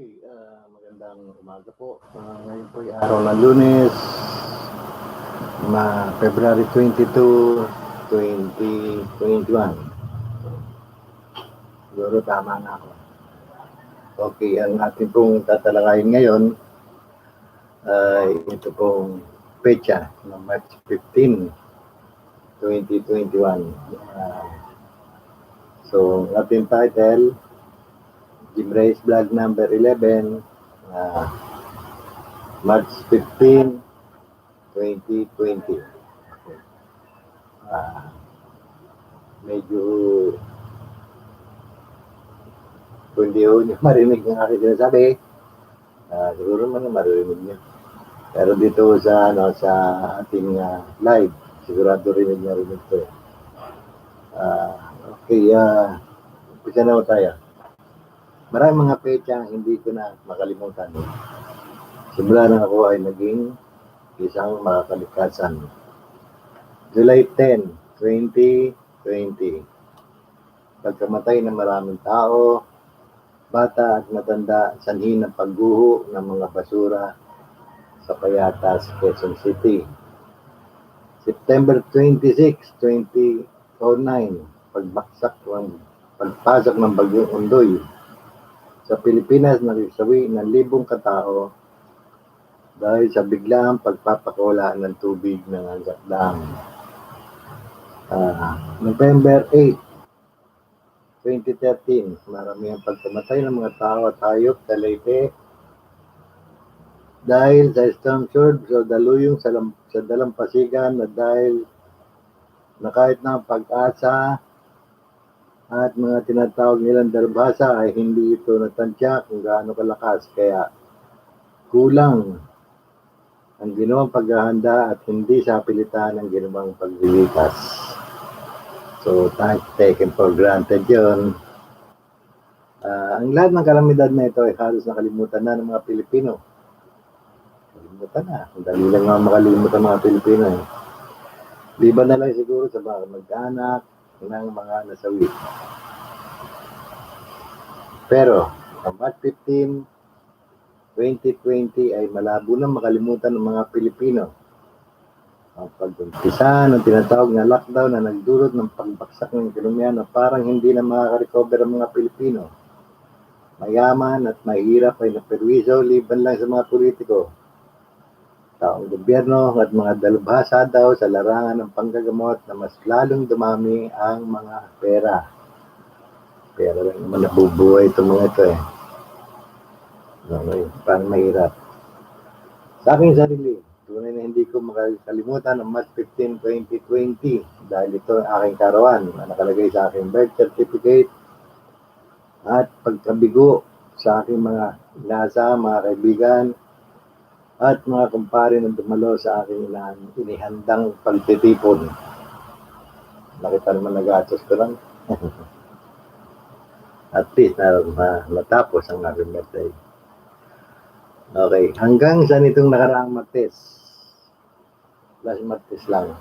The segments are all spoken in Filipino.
Okay, ah, magandang umaga po. Ah, ngayon po ay araw ng lunes, na February 22, 2021. Siguro tama na ako. Okay, ang ating pong tatalakayin ngayon ay ito pong pecha ng March 15, 2021. Ah, so, ating title, Jim Reyes Vlog number 11, uh, March 15, 2020. Uh, medyo kung di ho niyo marinig ng aking sinasabi, uh, siguro man maririnig niyo. Pero dito sa ano sa ating uh, live, sigurado rinig niya rin ito. Uh, okay, uh, umpisa na tayo. Maraming mga pecha ang hindi ko na makalimutan. Simula na ako ay naging isang makakalikasan. July 10, 2020. Pagkamatay ng maraming tao, bata at matanda, sanhi ng pagguho ng mga basura sa Payatas, Quezon City. September 26, 2009, pagbaksak ng pagpasok ng bagyong Undoy sa Pilipinas nagsasawi ng libong katao dahil sa biglaang pagpapakawala ng tubig ng Angat Dam. Uh, November 8, 2013, marami ang pagkamatay ng mga tao at hayop sa Leyte dahil sa storm surge o daluyong sa, sa dalampasigan na dahil na kahit na pag-asa at mga tinatawag nilang darbasa ay hindi ito natansya kung gaano kalakas. Kaya kulang ang ginawang paghahanda at hindi sa pilitan ang ginawang paglilikas. So, taken for granted yun. Uh, ang lahat ng kalamidad na ito ay halos nakalimutan na ng mga Pilipino. Kalimutan na. Ang dali lang mga makalimutan mga Pilipino. Eh. Liban na lang siguro sa mga mag-anak, ng mga nasawi. Pero, ang March 15, 2020 ay malabo na makalimutan ng mga Pilipino. Ang pag-umpisa ng tinatawag na lockdown na nagdulot ng pagbaksak ng ekonomiya na parang hindi na makaka-recover ang mga Pilipino. Mayaman at mahirap ay naperwiso liban lang sa mga politiko taong gobyerno at mga dalubhasa daw sa larangan ng panggagamot na mas lalong dumami ang mga pera. Pera lang naman nabubuhay itong mga ito eh. Okay, parang mahirap. Sa aking sarili, tunay na hindi ko makakalimutan ang March 15, 2020 dahil ito ang aking karawan na nakalagay sa aking birth certificate at pagkabigo sa aking mga nasa, mga kaibigan, at mga kumpare ng dumalo sa aking inihandang pagtitipon. Nakita naman nag-atos ko lang. At least na, na natapos ang aking birthday. Okay, hanggang sa nitong nakaraang Martes, last Martes lang,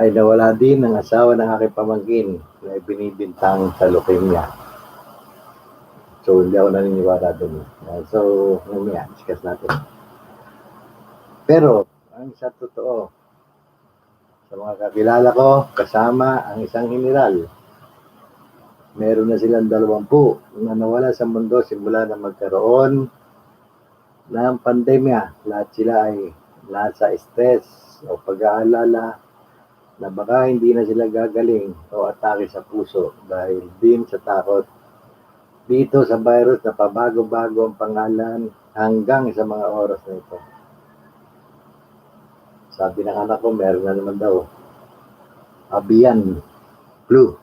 ay nawala din ang asawa ng aking pamangkin na ibinibintang sa leukemia. So, hindi ako naniniwala doon. Uh, so, mamaya, discuss natin. Pero, ang sa totoo, sa mga kakilala ko, kasama ang isang general, meron na silang dalawampu na nawala sa mundo simula na magkaroon ng pandemya. Lahat sila ay nasa stress o pag-aalala na baka hindi na sila gagaling o atake sa puso dahil din sa takot dito sa virus na pabago-bago ang pangalan hanggang sa mga oras na ito. Sabi ng anak ko, meron na naman daw. Abiyan, flu.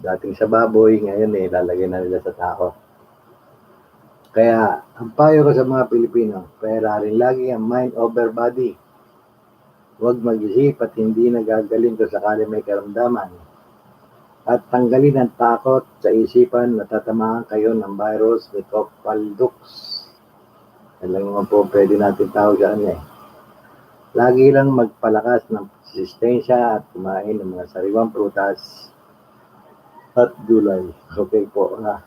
Dating sa baboy, ngayon eh, lalagay na nila sa tao. Kaya, ang payo ko sa mga Pilipino, pera rin lagi ang mind over body. Huwag mag-isip at hindi nagagaling kung sakali may karamdaman at tanggalin ang takot sa isipan na tatamaan kayo ng virus ni Copaldux. Yan lang naman po pwede natin tawag dyan eh. Lagi lang magpalakas ng resistensya at kumain ng mga sariwang prutas at gulay. Okay po na.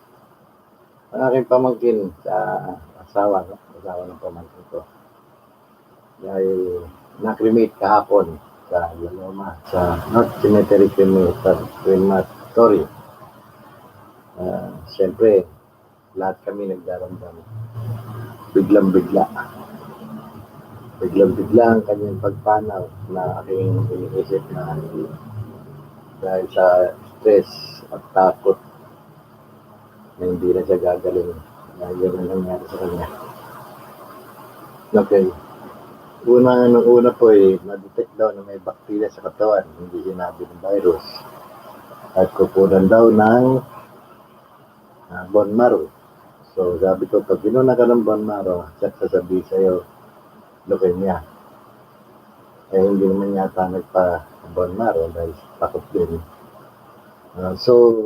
Ang aking pamangkin sa asawa, asawa ng pamangkin ko. Dahil nakremate kahapon sa Laloma, sa North Cemetery Crematory. Ah, Siyempre, lahat kami nagdaramdam. Biglang-bigla. Biglang-bigla ang kanyang pagpanaw na aking iniisip na dahil sa stress at takot na hindi na siya gagaling dahil yun ang nangyari sa kanya. Okay. Una, nung una po eh, na-detect daw na may bacteria sa katawan, hindi sinabi ng virus. At kukunan daw ng uh, bone marrow. So sabi ko, pag ginuna ka ng bone marrow, check sasabihin sa'yo, leukemia. Eh hindi naman yata nagpa bone marrow dahil takot din. Ah, so,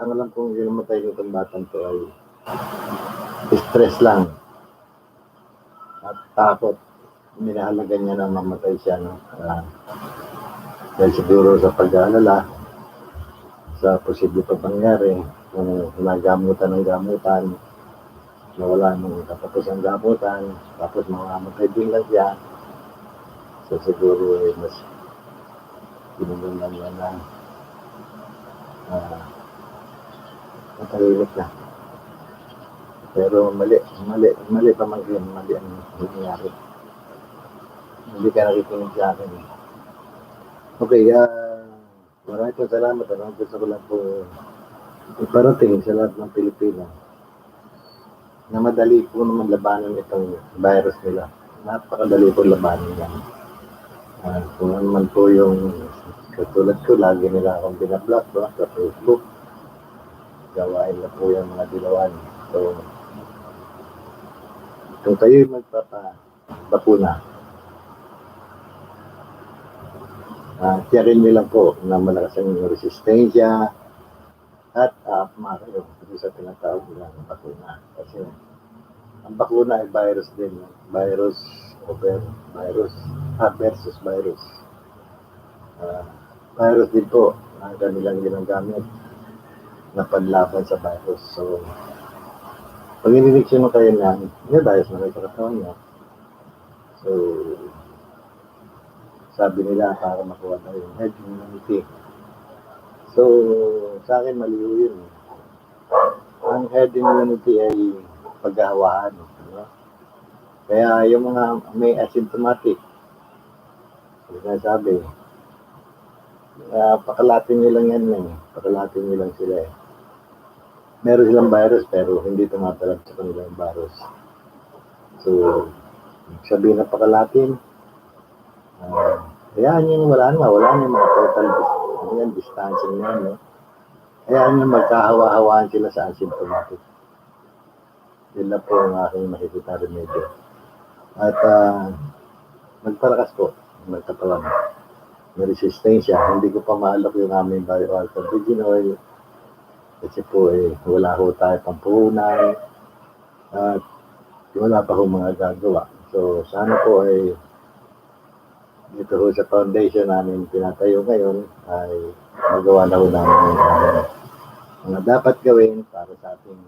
ang alam kong ginamatay ko itong batang to ay stress lang takot. Minahalaga niya na mamatay siya. No? Ah, dahil siguro sa pag-aalala, sa posible pa pangyari, kung nagamutan ng gamutan, nawala nung tapos ang gamutan, tapos mamamatay din lang siya. So siguro eh, mas pinunan lang yan na uh, matahimik na. Pero mali, mali, mali pa man yun, mali ang nangyayari. Hindi ka nakikinig sa akin. Okay, ah, maraming po salamat. Ano, gusto ko lang po iparating sa lahat ng Pilipino na madali po naman labanan itong virus nila. Napakadali po labanan yan. Ah, kung ano man po yung katulad ko, lagi nila akong binablock sa Facebook. Gawain na po yung mga dilawan. So, kung kayo'y magpapabakuna, ah tiyakin nyo lang po na malakas ang inyong resistensya at aapma kayo dito sa tinatawag nila ng bakuna. Kasi ang bakuna ay virus din. Virus over virus ah, versus virus. Ah, virus din po ang kanilang ginagamit na panlaban sa virus. So, pag inireksyon mo kayo na may virus na may sa katawan niya, so, sabi nila para makuha daw yung herd immunity. So, sa akin maliw yun. Ang herd immunity ay paghahawaan. Ano? Kaya yung mga may asymptomatic, sinasabi, uh, pakalatin nyo lang yan eh. Pakalatin nyo lang sila eh. Meron silang virus pero hindi tumatalab sa kanilang virus. So, sabihin na pakalatin, uh, hayaan yung wala naman, wala naman mga total ano yan, distancing na no? Hayaan yung magkahawa-hawaan sila sa asymptomatic. Yun lang po ang aking makikita remedyo. At uh, magpalakas po, magkatawan. May resistensya. Hindi ko pa maalok yung aming bioalpha virgin oil. Kasi po eh, wala ho tayo pampunan. At wala pa ho mga gagawa. So sana po ay dito ho sa foundation namin pinatayo ngayon ay magawa na ho namin ang mga dapat gawin para sa ating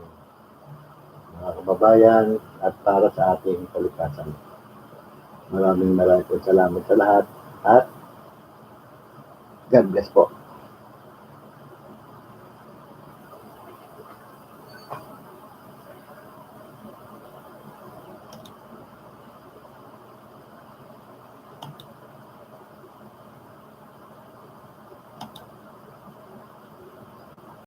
mga kababayan at para sa ating kalikasan. Maraming maraming salamat sa lahat at God bless po.